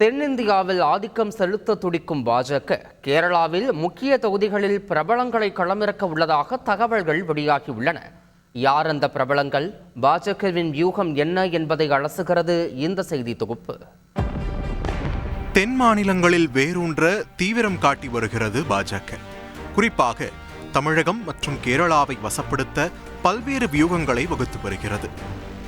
தென்னிந்தியாவில் ஆதிக்கம் செலுத்த துடிக்கும் பாஜக கேரளாவில் முக்கிய தொகுதிகளில் பிரபலங்களை களமிறக்க உள்ளதாக தகவல்கள் வெளியாகியுள்ளன. யார் அந்த பிரபலங்கள்? பாஜகவின் வியூகம் என்ன என்பதை அலசுகிறது இந்த செய்தி தொகுப்பு. தென் மாநிலங்களில் வேரூன்ற தீவிரம் காட்டி வருகிறது பாஜக. குறிப்பாக தமிழகம் மற்றும் கேரளாவை வசப்படுத்த பல்வேறு வியூகங்களை வகுத்து வருகிறது.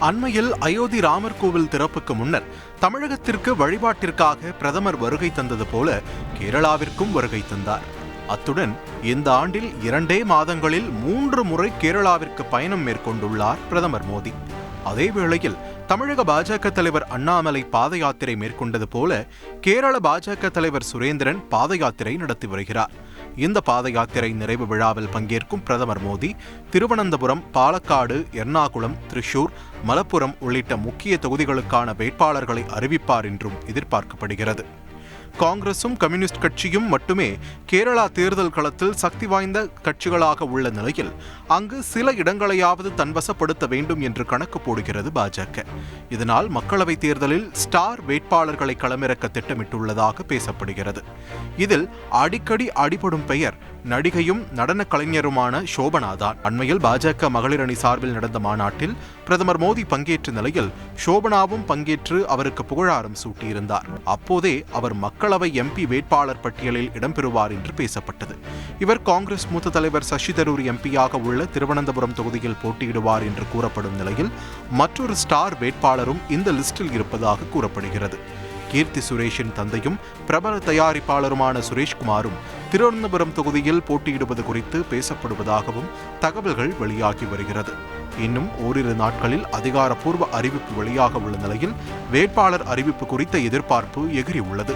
அண்மையில் அயோத்தி ராமர் கோவில் திறப்புக்கு முன்னர் தமிழகத்திற்கு வழிபாட்டிற்காக பிரதமர் வருகை தந்தது போல கேரளாவிற்கும் வருகை தந்தார். அத்துடன் இந்த ஆண்டில் இரண்டே மாதங்களில் மூன்று முறை கேரளாவிற்கு பயணம் மேற்கொண்டுள்ளார் பிரதமர் மோடி. அதே வேளையில் தமிழக பாஜக தலைவர் அண்ணாமலை பாத யாத்திரை மேற்கொண்டது போல கேரள பாஜக தலைவர் சுரேந்திரன் பாத யாத்திரை நடத்தி வருகிறார். இந்த பாத யாத்திரை நிறைவு விழாவில் பங்கேற்கும் பிரதமர் மோடி திருவனந்தபுரம் பாலக்காடு எர்ணாகுளம் திரிஷூர் மலப்புரம் உள்ளிட்ட முக்கிய தொகுதிகளுக்கான வேட்பாளர்களை அறிவிப்பார் என்றும் எதிர்பார்க்கப்படுகிறது. காங்கிரசும் கம்யூனிஸ்ட் கட்சியும் மட்டுமே கேரளா தேர்தல் களத்தில் சக்தி வாய்ந்த கட்சிகளாக உள்ள நிலையில் அங்கு சில இடங்களையாவது தன்வசப்படுத்த வேண்டும் என்று கணக்கு போடுகிறது பாஜக. இதனால் மக்களவைத் தேர்தலில் ஸ்டார் வேட்பாளர்களை களமிறக்க திட்டமிட்டுள்ளதாக பேசப்படுகிறது. இதில் அடிக்கடி அடிபடும் பெயர் நடிகையும் நடன கலைஞருமான சோபனா தான் அண்மையில் பாஜக மகளிர் அணி சார்பில் நடந்த மாநாட்டில் பிரதமர் மோடி பங்கேற்ற நிலையில் ஷோபனாவும் பங்கேற்று அவருக்கு புகழாரம் சூட்டியிருந்தார். அப்போதே அவர் மக்களவை எம்பி வேட்பாளர் பட்டியலில் இடம்பெறுவார் என்று பேசப்பட்டது. இவர் காங்கிரஸ் மூத்த தலைவர் சசி தரூர் எம்பியாக உள்ள திருவனந்தபுரம் தொகுதியில் போட்டியிடுவார் என்று கூறப்படும் நிலையில் மற்றொரு ஸ்டார் வேட்பாளரும் இந்த லிஸ்டில் இருப்பதாக கூறப்படுகிறது. கீர்த்தி சுரேஷின் தந்தையும் பிரபல தயாரிப்பாளருமான சுரேஷ்குமாரும் திருவனந்தபுரம் தொகுதியில் போட்டியிடுவது குறித்து பேசப்படுவதாகவும் தகவல்கள் வெளியாகி வருகிறது. இன்னும் ஓரிரு நாட்களில் அதிகாரப்பூர்வ அறிவிப்பு வெளியாக உள்ள நிலையில் வேட்பாளர் அறிவிப்பு குறித்த எதிர்பார்ப்பு எகிரியுள்ளது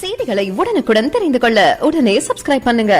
செய்திகளை உடனுக்குடன் தெரிந்து கொள்ள உடனே சப்ஸ்கிரைப் பண்ணுங்க.